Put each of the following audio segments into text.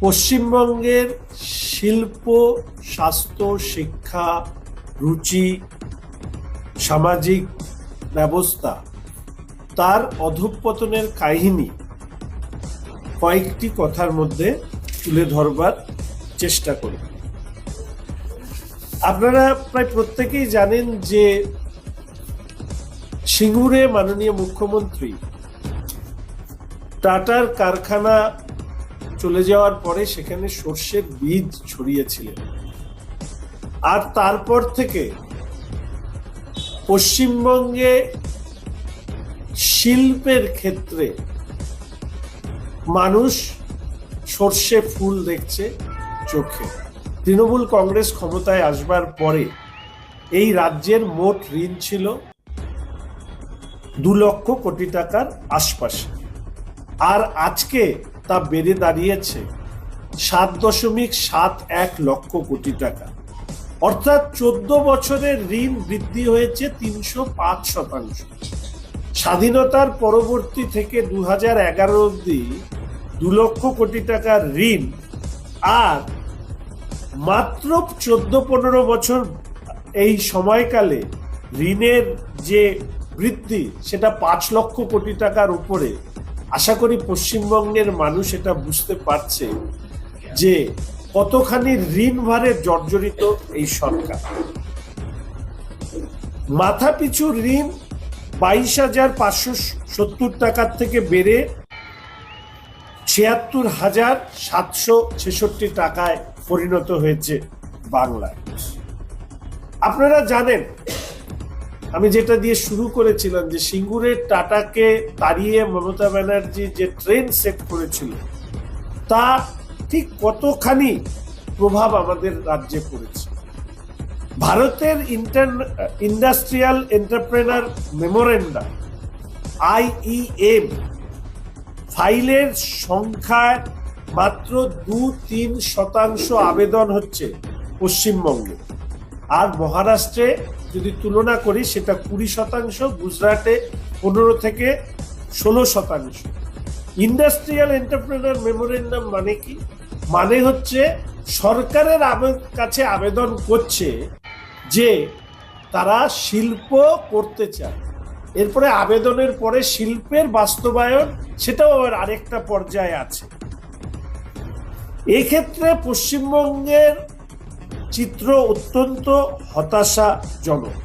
পশ্চিমবঙ্গের শিল্প, স্বাস্থ্য, শিক্ষা, রুচি, সামাজিক ব্যবস্থা, তার অধঃপতনের কাহিনী কয়েকটি কথার মধ্যে তুলে ধরবার চেষ্টা করি। আপনারা প্রায় প্রত্যেকেই জানেন যে সিঙ্গুরে মাননীয় মুখ্যমন্ত্রী টাটার কারখানা চলে যাওয়ার পরে সেখানে সর্ষের বীজ ছড়িয়েছিলেন। আর তারপর থেকে পশ্চিমবঙ্গে শিল্পের ক্ষেত্রে মানুষ সর্ষে ফুল দেখছে চোখে। তৃণমূল কংগ্রেস ক্ষমতায় আসবার পরে এই রাজ্যের মোট ঋণ ছিল দু লক্ষ কোটি টাকার আশপাশে। আর আজকে তা বেড়ে দাঁড়িয়েছে সাত দশমিক সাত এক লক্ষ কোটি টাকা। অর্থাৎ চোদ্দ বছরের ঋণ বৃদ্ধি হয়েছে তিনশো পাঁচ শতাংশ। স্বাধীনতার পরবর্তী থেকে দু হাজার এগারো অব্দি দু লক্ষ কোটি টাকার ঋণ আর মাত্র চোদ্দ পনেরো বছর এই সময়কালে ঋণের যে বৃদ্ধি সেটা পাঁচ লক্ষ কোটি টাকার উপরে আশা করি পশ্চিমবঙ্গের মানুষ এটা বুঝতে পারছে যে কতখানি ঋণ ভারে জর্জরিত এই সরকার। মাথা পিছু ঋণ বাইশ হাজার পাঁচশো সত্তর টাকার থেকে বেড়ে ছিয়াত্তর হাজার সাতশো ছেষট্টি টাকায় পরিণত হয়েছে বাংলায়। আপনারা জানেন আমি যেটা দিয়ে শুরু করেছিলাম যে সিঙ্গুরের টাটাকে তাড়িয়ে মমতা ব্যানার্জি যে ট্রেন সেট করেছিল, তা ঠিক কতখানি প্রভাব আমাদের রাজ্যে পড়েছে? ভারতের inter, industrial entrepreneur memoranda IEM ফাইলের সংখ্যায় মাত্র দু তিন শতাংশ আবেদন হচ্ছে পশ্চিমবঙ্গে। আর মহারাষ্ট্রে যদি তুলনা করি, সেটা কুড়ি শতাংশ, গুজরাটে পনেরো থেকে ষোলো শতাংশ। ইন্ডাস্ট্রিয়াল এন্টারপ্রেনার মেমোরেন্ডাম মানে কি? মানে হচ্ছে সরকারের কাছে আবেদন করছে যে তারা শিল্প করতে চায়। এরপরে আবেদনের পরে শিল্পের বাস্তবায়ন, সেটাও আবার আরেকটা পর্যায়ে আছে। এক্ষেত্রে পশ্চিমবঙ্গের চিত্র অত্যন্ত হতাশাজনক।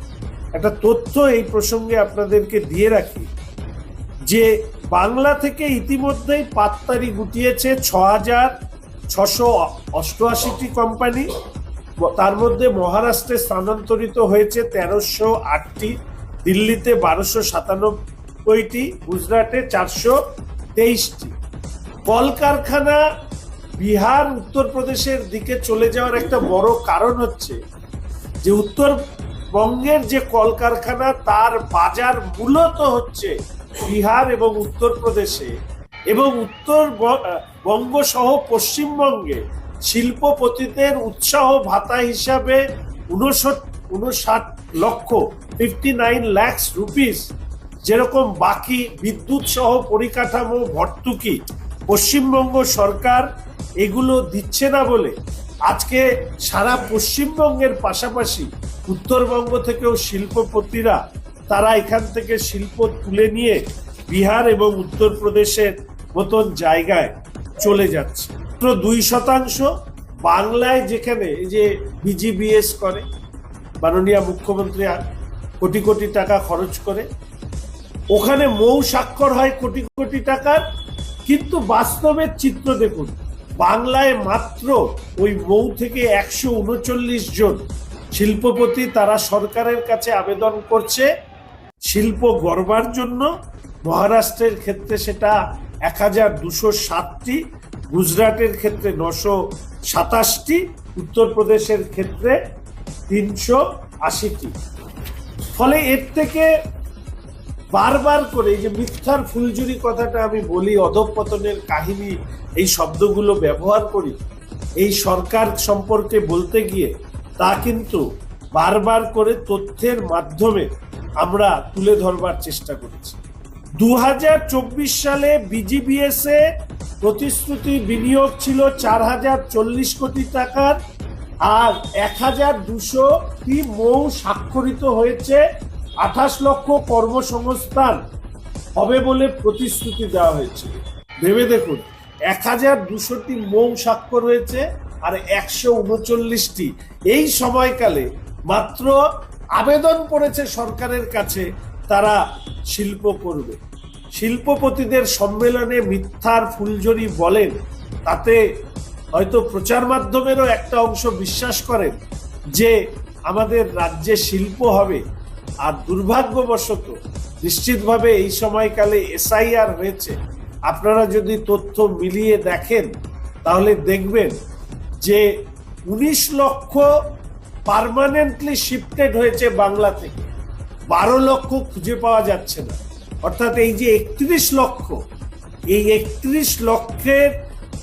একটা তথ্য এই প্রসঙ্গে আপনাদেরকে দিয়ে রাখি যে বাংলা থেকে ইতিমধ্যেই পাত্তারি গুটিয়েছে ছ হাজার ছশো অষ্টআশিটি কোম্পানি। তার মধ্যে মহারাষ্ট্রে স্থানান্তরিত হয়েছে তেরোশো আটটি, দিল্লিতে বারোশো সাতানব্বইটি, গুজরাটে চারশো তেইশটি। কলকারখানা বিহার উত্তরপ্রদেশের দিকে চলে যাওয়ার একটা বড় কারণ হচ্ছে যে উত্তরবঙ্গের যে কলকারখানা, তার বাজার মূলত হচ্ছে বিহার এবং উত্তরপ্রদেশে এবং উত্তর বঙ্গ সহ পশ্চিমবঙ্গে শিল্পপতিদের উৎসাহ ভাতা হিসাবে উনষট উনষাট লক্ষ ফিফটি নাইন ল্যাক্স রুপিস যেরকম বাকি বিদ্যুৎ সহ পরিকাঠামো, ভর্তুকি পশ্চিমবঙ্গ সরকার এগুলো দিচ্ছে না বলে আজকে সারা পশ্চিমবঙ্গের পাশাপাশি উত্তরবঙ্গ থেকেও শিল্পপতিরা তারা এখান থেকে শিল্প তুলে নিয়ে বিহার এবং উত্তরপ্রদেশের মতন জায়গায় চলে যাচ্ছে। মাত্র দুই শতাংশ বাংলায় যেখানে এই যে বিজিবিএস করে, মাননীয় মুখ্যমন্ত্রী কোটি কোটি টাকা খরচ করে, ওখানে মৌ স্বাক্ষর হয় কোটি কোটি টাকার কিন্তু বাস্তবের চিত্র দেখুন, বাংলায় মাত্র ওই মৌ থেকে একশো উনচল্লিশ জন শিল্পপতি তারা সরকারের কাছে আবেদন করছে। শিল্প গড়বার জন্য মহারাষ্ট্রের ক্ষেত্রে সেটা এক হাজার দুশো সাতটি, গুজরাটের ক্ষেত্রে নশো সাতাশটি, উত্তরপ্রদেশের ক্ষেত্রে তিনশো আশিটি। ফলে এর থেকে বারবার করে এই যে মিথ্যার ফুলঝুরি কথাটা আমি বলি, অধঃপতনের কাহিনী, এই শব্দগুলো ব্যবহার করি, এই সরকার সম্পর্কে বলতে গিয়ে, তা কিন্তু বারবার করে তথ্যের মাধ্যমে আমরা তুলে ধরবার চেষ্টা করেছি। দুহাজার চব্বিশ সালে বিজিবিএস এ প্রতিশ্রুতি বিনিয়োগ ছিল চার হাজার চল্লিশ কোটি টাকার, আর এক হাজার দুশোটি মৌ স্বাক্ষরিত হয়েছে আঠাশ লক্ষ কর্মসংস্থান হবে বলে প্রতিশ্রুতি দেওয়া হয়েছিল ভেবে দেখুন, এক হাজার দুশোটি মৌ স্বাক্ষর হয়েছে আর একশো উনচল্লিশটি। এই সময়কালে মাত্র আবেদন করেছে সরকারের কাছে, তারা শিল্প করবে। শিল্পপতিদের সম্মেলনে মিথ্যার ফুলঝুরি বলেন, তাতে হয়তো প্রচার মাধ্যমেরও একটা অংশ বিশ্বাস করেন যে আমাদের রাজ্যে শিল্প হবে। আর দুর্ভাগ্যবশত নিশ্চিতভাবে এই সময়কালে এসআইআর হয়েছে। আপনারা যদি তথ্য মিলিয়ে দেখেন, তাহলে দেখবেন যে উনিশ লক্ষ পার্মানেন্টলি শিফটেড হয়েছে বাংলা থেকে। বারো লক্ষ খুঁজে পাওয়া যাচ্ছে না। অর্থাৎ এই যে একত্রিশ লক্ষ, এই একত্রিশ লক্ষের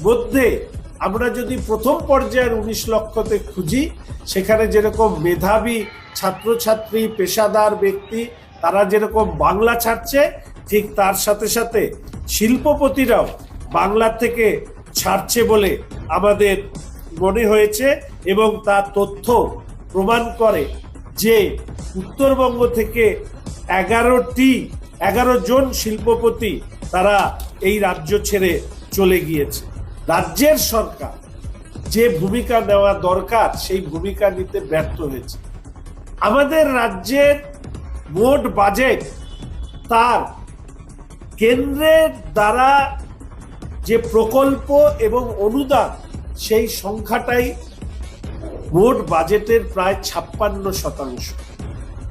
মধ্যে আমরা যদি প্রথম পর্যায়ের উনিশ লক্ষতে খুঁজি, সেখানে যেরকম মেধাবী ছাত্রছাত্রী, পেশাদার ব্যক্তি, তারা যেরকম বাংলা ছাড়ছে, ঠিক তার সাথে সাথে শিল্পপতিরাও বাংলা থেকে ছাড়ছে বলে আমাদের মনে হয়েছে এবং তার তথ্য প্রমাণ করে যে উত্তরবঙ্গ থেকে এগারোটি, এগারো জন শিল্পপতি তারা এই রাজ্য ছেড়ে চলে গিয়েছে। রাজ্যের সরকার যে ভূমিকা নেওয়া দরকার, সেই ভূমিকা নিতে ব্যর্থ হয়েছে। আমাদের রাজ্যের মোট বাজেট তার। কেন্দ্রের দ্বারা যে প্রকল্প এবং অনুদান, সেই সংখ্যাটাই মোট বাজেটের প্রায় ছাপ্পান্ন শতাংশ।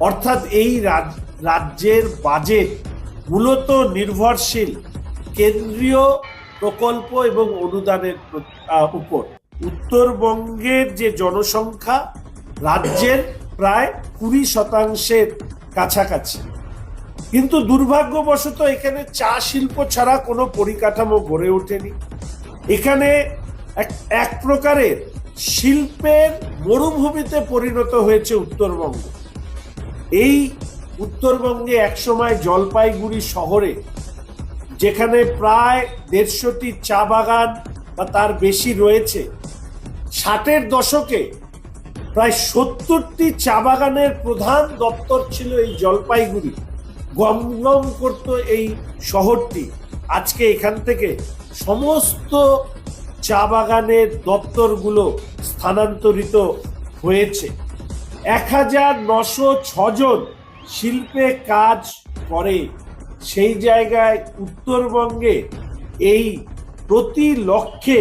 অর্থাৎ এই রাজ- রাজ্যের বাজেট মূলত নির্ভরশীল, কেন্দ্রীয় প্রকল্প এবং অনুদানের উপর। উত্তরবঙ্গের যে জনসংখ্যা, রাজ্যের প্রায় কুড়ি শতাংশের কাছাকাছি। কিন্তু দুর্ভাগ্যবশত এখানে চা শিল্প ছাড়া কোনো পরিকাঠামো গড়ে ওঠেনি। এখানে এক প্রকারের শিল্পের মরুভূমিতে পরিণত হয়েছে উত্তরবঙ্গ। এই উত্তরবঙ্গে একসময় জলপাইগুড়ি শহরে যেখানে প্রায় দেড়শোটি চা বাগান বা তার বেশি রয়েছে। ষাটের দশকে প্রায় সত্তরটি চা বাগানের প্রধান দপ্তর ছিল এই জলপাইগুড়ি। গমগম করত এই শহরটি। আজকে এখান থেকে সমস্ত চা বাগানের দপ্তরগুলো স্থানান্তরিত হয়েছে। এক হাজার নশো ছজন শিল্পে কাজ করে। সেই জায়গায় উত্তরবঙ্গে এই প্রতি লক্ষে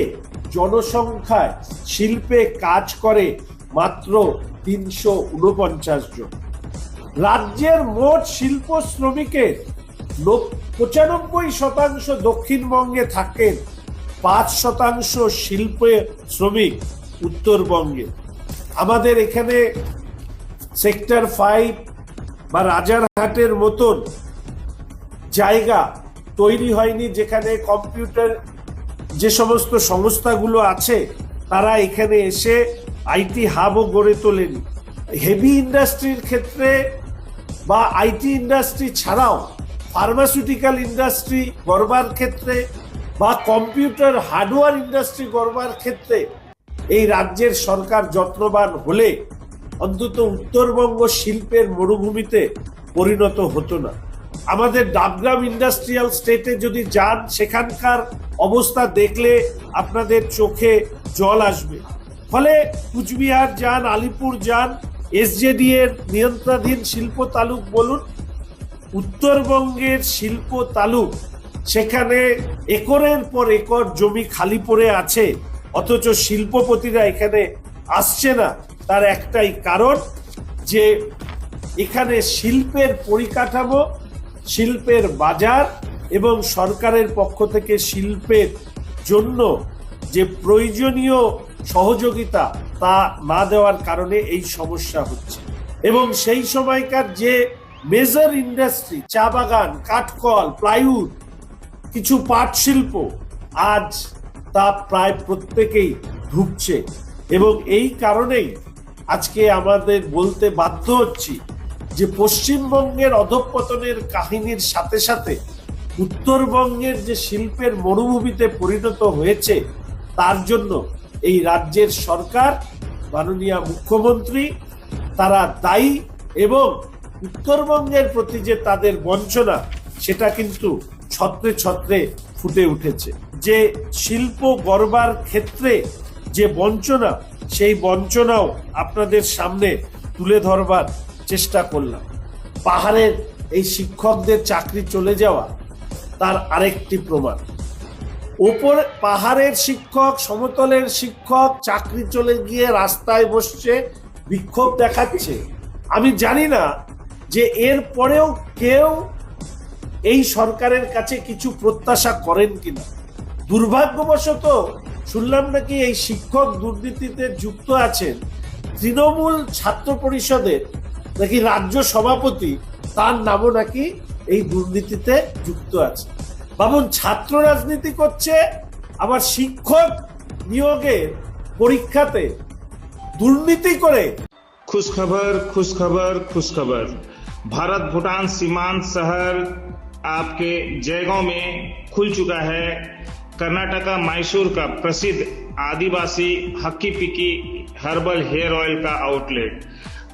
জনসংখ্যায় শিল্পে কাজ করে মাত্র তিনশো উনপঞ্চাশ জন। রাজ্যের মোট শিল্প শ্রমিকের পঁচানব্বই শতাংশ দক্ষিণবঙ্গে থাকেন, পাঁচ শতাংশ শিল্পে শ্রমিক উত্তরবঙ্গে। আমাদের এখানে সেক্টর ফাইভ বা রাজারহাটের মতন জায়গা তৈরি হয়নি যেখানে কম্পিউটার যে সমস্ত সংস্থাগুলো আছে, তারা এখানে এসে আইটি হাবও গড়ে তোলেনি। হেভি ইন্ডাস্ট্রির ক্ষেত্রে বা আইটি ইন্ডাস্ট্রি ছাড়াও ফার্মাসিউটিক্যাল ইন্ডাস্ট্রি গড়বার ক্ষেত্রে বা কম্পিউটার হার্ডওয়্যার ইন্ডাস্ট্রি গড়বার ক্ষেত্রে এই রাজ্যের সরকার যত্নবান হলে অন্তত উত্তরবঙ্গ শিল্পের মরুভূমিতে পরিণত হতো না। আমাদের ডাবগ্রাম ইন্ডাস্ট্রিয়াল স্টেটে যদি যান, সেখানকার অবস্থা দেখলে আপনাদের চোখে জল আসবে। ফলে কুচবিহার যান, আলিপুর যান, এসজেডি এর নিয়ন্ত্রণাধীন শিল্প তালুক বলুন, উত্তরবঙ্গের শিল্প তালুক, সেখানে একরের পর একর জমি খালি পড়ে আছে, অথচ শিল্পপতিরা এখানে আসছে না। তার একটাই কারণ যে এখানে শিল্পের পরিকাঠামো শিল্পের বাজার এবং সরকারের পক্ষ থেকে শিল্পের জন্য যে প্রয়োজনীয় সহযোগিতা তা না দেওয়ার কারণে এই সমস্যা হচ্ছে। এবং সেই সময়কার যে মেজর ইন্ডাস্ট্রি চা বাগান, কাঠকল প্লাইউড কিছু পাট শিল্প আজ তা প্রায় প্রত্যেকেই ঢুকছে। এবং এই কারণেই আজকে আমাদের বলতে বাধ্য হচ্ছি যে পশ্চিমবঙ্গের অধঃপতনের কাহিনীর সাথে সাথে উত্তরবঙ্গের যে শিল্পের মরুভূমিতে পরিণত হয়েছে, তার জন্য এই রাজ্যের সরকার, মাননীয় মুখ্যমন্ত্রী, তারা দায়ী এবং উত্তরবঙ্গের প্রতি যে তাদের বঞ্চনা, সেটা কিন্তু ছত্রে ছত্রে ফুটে উঠেছে। যে শিল্প গড়বার ক্ষেত্রে যে বঞ্চনা, সেই বঞ্চনাও আপনাদের সামনে তুলে ধরবার চেষ্টা করলাম। পাহাড়ের এই শিক্ষকদের চাকরি চলে যাওয়া তার আরেকটি প্রমাণ। ওপর পাহাড়ের শিক্ষক, সমতলের শিক্ষক চাকরি চলে গিয়ে রাস্তায় বসছে, বিক্ষোভ দেখাচ্ছে। আমি জানি না যে এর পরেও কেউ এই সরকারের কাছে কিছু প্রত্যাশা করেন কিনা। দুর্ভাগ্যবশত শুনলাম নাকি এই শিক্ষক দুর্নীতিতে যুক্ত আছেন তৃণমূল ছাত্র পরিষদের নাকি রাজ্য সভাপতি তার নামও নাকি এই দুর্নীতিতে যুক্ত আছে ভাবুন ছাত্র রাজনীতি করছে আবার শিক্ষক নিয়োগের পরীক্ষাতে দুর্নীতি করে खुशखबर खुशखबर खुशखबर भारत भूटान सीमांत शहर आपके जयगांव में खुल चुका है कर्नाटका मैसूर का प्रसिद्ध आदिवासी Hakki Pikki herbal hair oil का आउटलेट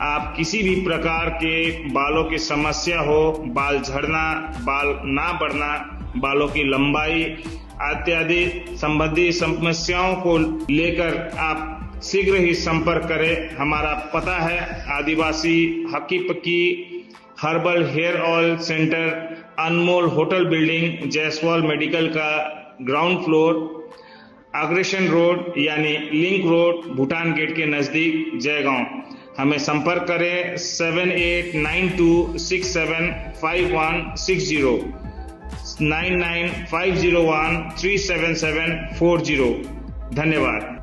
आप किसी भी प्रकार के बालों की समस्या हो, बाल झड़ना, बाल ना बढ़ना, बालों की लंबाई इत्यादि संबंधी समस्याओं को लेकर आप शीघ्र ही संपर्क करें। हमारा पता है, Adivasi Hakki Pakki herbal hair oil centre, Anmol hotel building, Jaiswal medical का ग्राउंड फ्लोर, अग्रेशन रोड, यानी लिंक रोड, भूटान गेट के नज़दीक, जयगांव। हमें संपर्क करें seven eight nine two six seven five one six zero nine nine five zero one three seven seven four zero धन्यवाद।